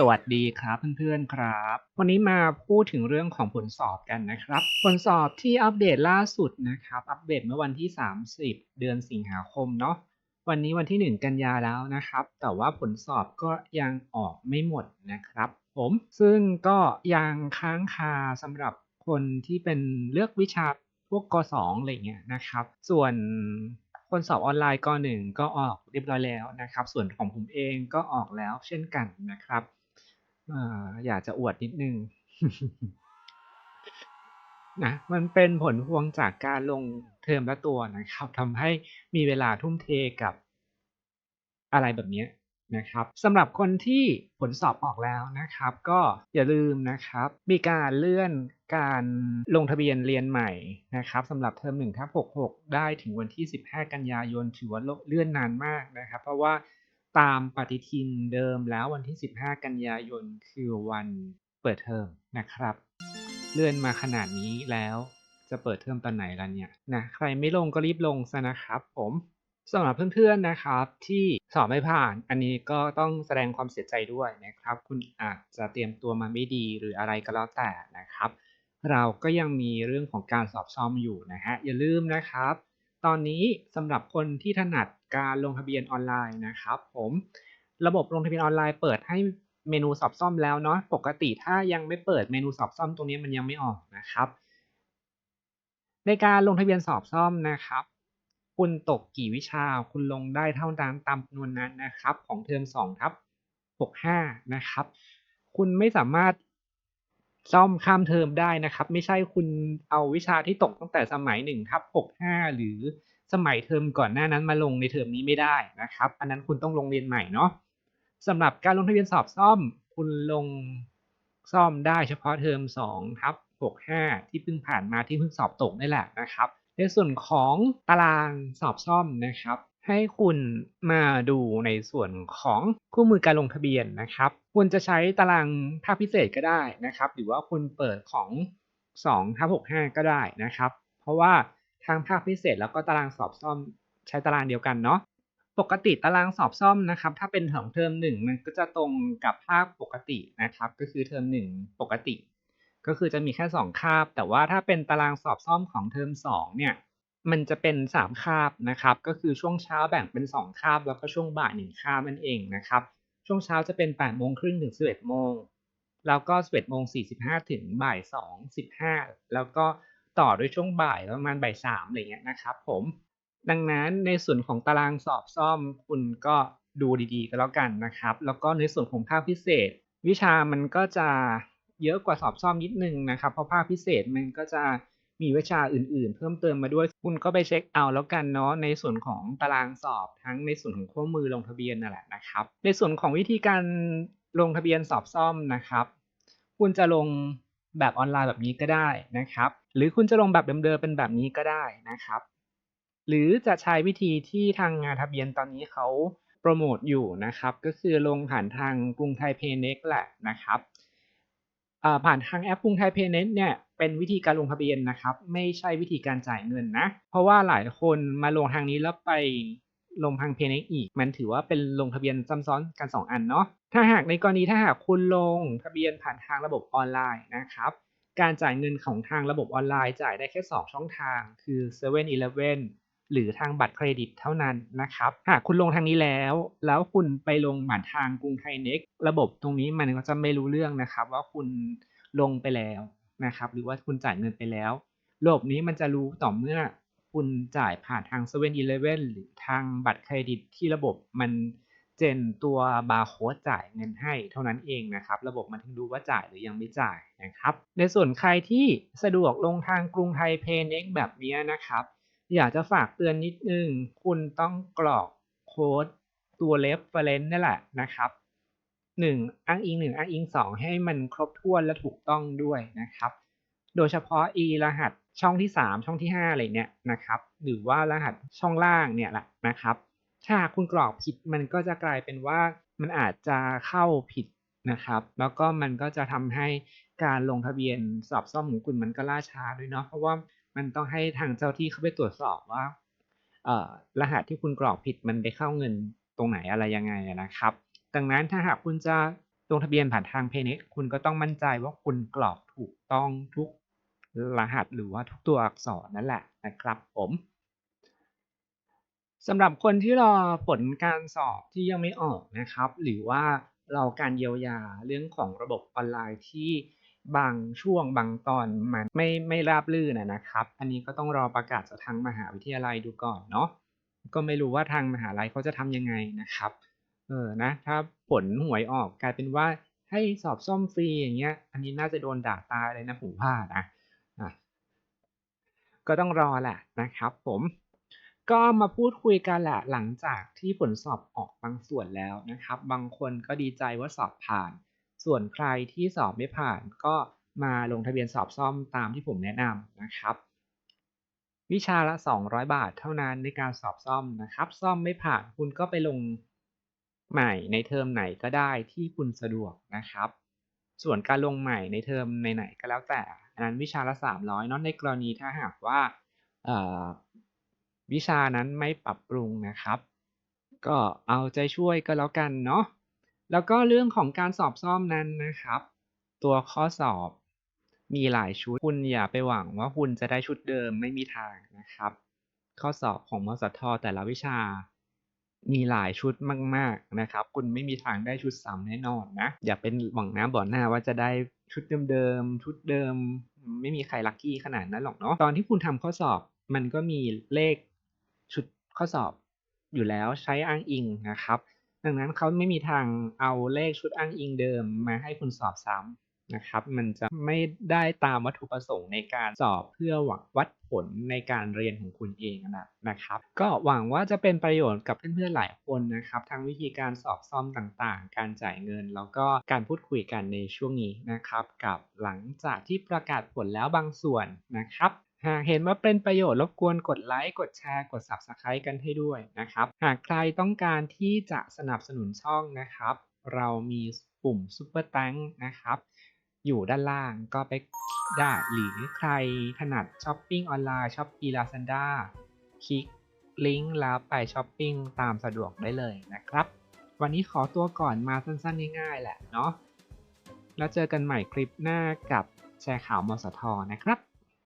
สวัสดีครับเพื่อนๆครับ วันนี้มาพูดถึงเรื่องของผลสอบกันนะครับ ผลสอบที่อัปเดตล่าสุดนะครับ อัปเดตเมื่อวันที่ 30 เดือนสิงหาคมเนาะวันนี้วันที่ 1 กันยาแล้วนะครับ แต่ว่าผลสอบก็ยังออกไม่หมดนะครับ ผมซึ่งก็ยังค้างคาสำหรับคนที่เป็นเลือกวิชาพวกกสองอะไรเงี้ยนะครับ ส่วนคนสอบออนไลน์กหนึ่งก็ออกเรียบร้อยแล้วนะครับ ส่วนของผมเองก็ออกแล้วเช่นกันนะครับ อ่าอยากจะอวดนิดนึงนะมันเป็นผลพวงจากการลงเทอมละตัวนะครับทำให้มีเวลาทุ่มเทกับอะไรแบบนี้นะครับสำหรับคนที่ผลสอบออกแล้วนะครับ ก็อย่าลืมนะครับ มีการเลื่อนการลงทะเบียนเรียนใหม่นะครับสำหรับเทอม1ทับ66 ได้ถึงวันที่ 15 กันยายน ถือว่าเลื่อนนานมากนะครับ เพราะว่า ตามปฏิทินเดิมแล้ววันที่ 15 กันยายนคือวันเปิดเทอมนะครับ เลื่อนมาขนาดนี้แล้วจะเปิดเทอมตอนไหนล่ะเนี่ยนะใครไม่ลงก็รีบลงซะนะครับผมสำหรับเพื่อนๆนะครับที่สอบไม่ผ่าน อันนี้ก็ต้องแสดงความเสียใจด้วยนะครับ คุณอาจจะเตรียมตัวมาไม่ดีหรืออะไรก็แล้วแต่นะครับ เราก็ยังมีเรื่องของการสอบซ่อมอยู่นะฮะอย่าลืมนะครับ ตอนนี้สำหรับคนที่ถนัดการลงทะเบียนออนไลน์นะครับผมระบบลงทะเบียนออนไลน์เปิดให้เมนูสอบซ่อมแล้วเนาะปกติถ้ายังไม่เปิดเมนูสอบซ่อมตรงนี้มันยังไม่ออกนะครับ ในการลงทะเบียนสอบซ่อมนะครับ คุณตกกี่วิชาคุณลงได้เท่านั้นตามจำนวนนั้นนะครับ ของเทอม2ทับ65 นะครับ คุณไม่สามารถ ซ่อมข้ามเทอมได้นะครับ ไม่ใช่คุณเอาวิชาที่ตกตั้งแต่สมัย1ทับ65 หรือสมัยเทอมก่อนหน้านั้นมาลงในเทอมนี้ไม่ได้นะครับ อันนั้นคุณต้องลงเรียนใหม่เนาะสำหรับการลงทะเบียนสอบซ่อม คุณลงซ่อมได้เฉพาะเทอม2ทับ65 ที่เพิ่งผ่านมาที่เพิ่งสอบตกนี่แหละนะครับ ในส่วนของตารางสอบซ่อมนะครับ ให้คุณมาดูในส่วนของคู่มือการลงทะเบียนนะครับ คุณจะใช้ตารางภาคพิเศษก็ได้นะครับ หรือว่าคุณเปิดของ2ทับ65 ก็ได้นะครับ เพราะว่าทางภาคพิเศษแล้วก็ตารางสอบซ่อมใช้ตารางเดียวกันเนาะปกติตารางสอบซ่อมนะครับ ถ้าเป็นของเทอมหนึ่งมันก็จะตรงกับภาคปกตินะครับ ก็คือเทอมหนึ่งปกติ ก็คือจะมีแค่ 2 คาบ แต่ว่าถ้าเป็นตารางสอบซ่อมของเทอม2เนี่ยมันจะเป็น 3 คาบนะครับ ก็คือช่วงเช้าแบ่งเป็น 2 คาบ แล้วก็ช่วงบ่าย1คาบนั่นเองนะครับ ช่วงเช้าจะเป็น8โมงครึ่งถึง 11โมง แล้วก็ 11โมง45 ถึงบ่าย2 15 แล้วก็ต่อด้วยช่วงบ่ายประมาณบ่าย3อะไรเงี้ยนะครับผม ดังนั้นในส่วนของตารางสอบซ่อมคุณก็ดูดีๆก็แล้วกันนะครับ แล้วก็ในส่วนของภาคพิเศษ วิชามันก็จะเยอะกว่าสอบซ่อมนิดนึงนะครับ เพราะภาคพิเศษมันก็จะ มีวิชาอื่นๆ เพิ่มเติมมาด้วย คุณก็ไปเช็คเอาแล้วกันเนาะในส่วนของตารางสอบทั้งในส่วนของคู่มือลงทะเบียนนั่นแหละนะครับ ในส่วนของวิธีการลงทะเบียนสอบซ่อมนะครับ คุณจะลงแบบออนไลน์แบบนี้ก็ได้นะครับ หรือคุณจะลงแบบเดิมๆเป็นแบบนี้ก็ได้นะครับ หรือจะใช้วิธีที่ทางงานทะเบียนตอนนี้เขาโปรโมทอยู่นะครับ ก็คือลงผ่านทางกรุงไทยเพย์เน็กแหละนะครับ ผ่านทางแอปกรุงไทยเพย์เน็ตเนี่ยเป็นวิธีการลงทะเบียนนะครับ ไม่ใช่วิธีการจ่ายเงินนะ เพราะว่าหลายคนมาลงทางนี้แล้วไปลงทางเพย์เน็ตอีก มันถือว่าเป็นลงทะเบียนซ้ำซ้อนกัน 2 อันเนาะถ้าหากในกรณีถ้าหากคุณลงทะเบียนผ่านทางระบบออนไลน์นะครับการจ่ายเงินของทางระบบออนไลน์จ่ายได้แค่ 2 ช่องทาง คือ7 e เ e ่ e อ หรือทางบัตรเครดิตเท่านั้นนะครับ หากคุณลงทางนี้แล้ว แล้วคุณไปลงผ่านทางกรุงไทยเน็กระบบตรงนี้มันก็จะไม่รู้เรื่องนะครับ ว่าคุณลงไปแล้วนะครับ หรือว่าคุณจ่ายเงินไปแล้ว ระบบนี้มันจะรู้ต่อเมื่อคุณจ่ายผ่านทาง7 e เ e ่ e หรือทางบัตรเครดิตที่ระบบมันเจนตัวบาร์โค้ดจ่ายเงินให้เท่านั้นเองนะครับ ระบบมันถึงดูว่าจ่ายหรือยังไม่จ่ายนะครับ ในส่วนใครที่สะดวกลงทางกรุงไทยเพย์เน็กแบบนี้นะครับ อยากจะฝากเตือนนิดนึง คุณต้องกรอกโค้ดตัว reference นี่แหละนะครับ 1 อ้างอิง 1 อ้างอิง 2 ให้มันครบถ้วนและถูกต้องด้วยนะครับ โดยเฉพาะ e รหัสช่องที่ 3 ช่องที่ 5 อะไรเนี่ยนะครับ หรือว่ารหัสช่องล่างเนี่ยแหละนะครับ ถ้าคุณกรอกผิดมันก็จะกลายเป็นว่ามันอาจจะเข้าผิดนะครับ แล้วก็มันก็จะทำให้การลงทะเบียนสอบซ่อมของคุณมันก็ล่าช้าด้วยเนาะ เพราะว่า มันต้องให้ทางเจ้าที่เข้าไปตรวจสอบว่า เอ่อรหัสที่คุณกรอกผิดมันไปเข้าเงินตรงไหนอะไรยังไงนะครับ ดังนั้นถ้าหากคุณจะลงทะเบียนผ่านทาง PayNext คุณก็ต้องมั่นใจว่าคุณกรอกถูกต้องทุกรหัสหรือว่าทุกตัวอักษรนั่นแหละนะครับผมสำหรับคนที่รอผลการสอบที่ยังไม่ออกนะครับ หรือว่ารอการเยียวยาเรื่องของระบบออนไลน์ที่ บางช่วงบางตอนมันไม่ไม่ราบรื่นนะนะครับ อันนี้ก็ต้องรอประกาศจากทางมหาวิทยาลัยดูก่อนเนาะก็ไม่รู้ว่าทางมหาลัยเขาจะทำยังไงนะครับเออนะถ้าผลหวยออกกลายเป็นว่าให้สอบซ่อมฟรีอย่างเงี้ย อันนี้น่าจะโดนด่าตายเลยนะผมว่านะะก็ต้องรอแหละนะครับ ผมก็มาพูดคุยกันแหละหลังจากที่ผลสอบออกบางส่วนแล้วนะครับ บางคนก็ดีใจว่าสอบผ่าน ส่วนใครที่สอบไม่ผ่านก็มาลงทะเบียนสอบซ่อมตามที่ผมแนะนำนะครับ วิชาละ 200 บาทเท่านั้นในการสอบซ่อมนะครับ ซ่อมไม่ผ่านคุณก็ไปลงใหม่ในเทอมไหนก็ได้ที่คุณสะดวกนะครับ ส่วนการลงใหม่ในเทอมไหนๆก็แล้วแต่อันนั้นวิชาละ 300เนาะในกรณีถ้าหากว่าวิชานั้นไม่ปรับปรุงนะครับ ก็เอาใจช่วยก็แล้วกันเนาะ แล้วก็เรื่องของการสอบซ่อมนั้นนะครับ ตัวข้อสอบมีหลายชุด คุณอย่าไปหวังว่าคุณจะได้ชุดเดิมไม่มีทางนะครับ ข้อสอบของมสทแต่ละวิชา มีหลายชุดมาก ๆนะครับ คุณไม่มีทางได้ชุดซ้ำแน่นอนนะ อย่าเป็นหวังน้ำบ่อหน้าว่าจะได้ชุดเดิมๆชุดเดิม ไม่มีใครลัคกี้ขนาดนั้นหรอกเนาะตอนที่คุณทำข้อสอบมันก็มีเลขชุดข้อสอบอยู่แล้วใช้อ้างอิงนะครับ ดังนั้นเขาไม่มีทางเอาเลขชุดอ้างอิงเดิมมาให้คุณสอบซ้ำนะครับ มันจะไม่ได้ตามวัตถุประสงค์ในการสอบเพื่อหวังวัดผลในการเรียนของคุณเองนะนะครับ ก็หวังว่าจะเป็นประโยชน์กับเพื่อนๆหลายคนนะครับ ทั้งวิธีการสอบซ่อมต่างๆ การจ่ายเงิน แล้วก็การพูดคุยกันในช่วงนี้นะครับ กับหลังจากที่ประกาศผลแล้วบางส่วนนะครับ หากเห็นว่าเป็นประโยชน์รบกวนกดไลค์กดแชร์กด Subscribe กันให้ด้วยนะครับ หากใครต้องการที่จะสนับสนุนช่องนะครับ เรามีปุ่ม Super t a n k นะครับ อยู่ด้านล่างก็ไปได้หรือใครถนัดช้อปปิ้งออนไลน์ช้อปปี้ลาซาด้าคลิกลิงก์แล้วไปช้อปปิ้งตามสะดวกได้เลยนะครับ วันนี้ขอตัวก่อนมาสั้นๆ ง่ายๆ แหละเนาะแล้วเจอกันใหม่คลิปหน้ากับแชร์ข่าวมสทนะครับ